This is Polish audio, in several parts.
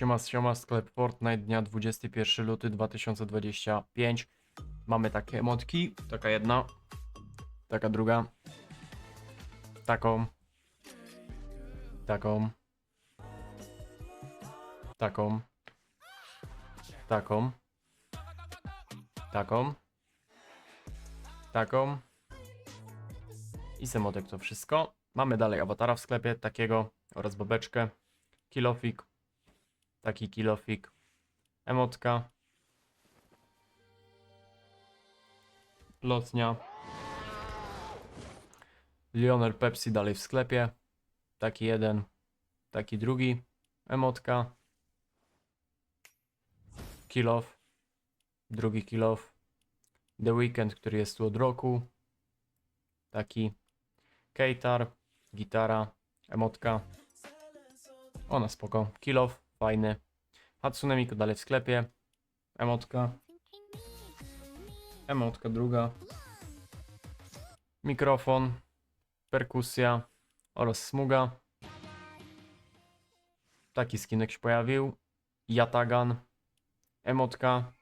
Siema, siema, sklep Fortnite dnia 21 luty 2025. Mamy takie emotki, taka jedna, taka druga, taką, taką, taką, taką, taką, taką i z emotek to wszystko. Mamy dalej awatara w sklepie, takiego oraz bobeczkę, kilofik, taki kilofik, emotka, lotnia, Lionel Pepsi dalej w sklepie, taki jeden, taki drugi, emotka, kilof, drugi kilof, The Weekend, który jest tu od roku, taki Keitar, gitara, emotka, ona spoko. Kilof, fajny. Hatsune Miku dalej w sklepie. Emotka. Emotka druga. Mikrofon. Perkusja. Oraz smuga. Taki skinek się pojawił. Yatagan. Emotka.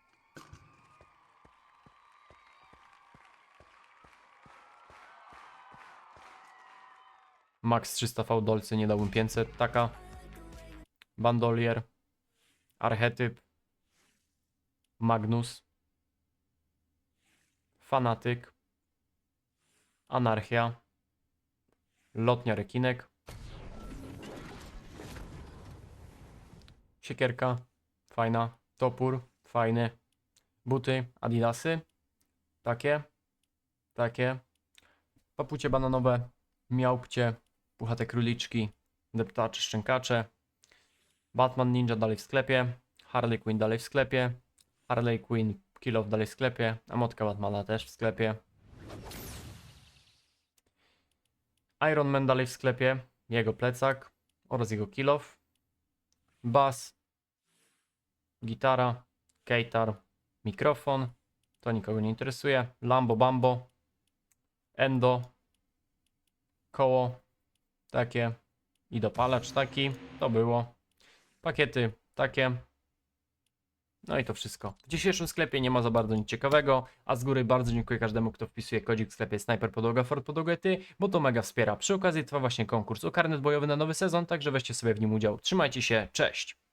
Max 300 V dolcy, nie dałbym 500. Taka. Bandolier, Archetyp, Magnus, Fanatyk, Anarchia, Lotnia Rekinek, Siekierka, fajna, Topór, fajny, Buty, Adidasy, takie, takie, Papucie bananowe, Miałpcie, Puchate króliczki, Deptacze, Szczękacze, Batman Ninja dalej w sklepie, Harley Quinn dalej w sklepie, Harley Quinn Kill Off dalej w sklepie, a motka Batmana też w sklepie. Iron Man dalej w sklepie, jego plecak oraz jego Kill Off. Bass, gitara, kejtar, mikrofon, to nikogo nie interesuje, Lambo Bambo, Endo, koło takie i dopalacz taki, to było. Pakiety takie. No i to wszystko. W dzisiejszym sklepie nie ma za bardzo nic ciekawego, a z góry bardzo dziękuję każdemu, kto wpisuje kodzik w sklepie Sniper Podłoga Ford bo to mega wspiera. Przy okazji trwa właśnie konkurs o karnet bojowy na nowy sezon, także weźcie sobie w nim udział. Trzymajcie się, cześć!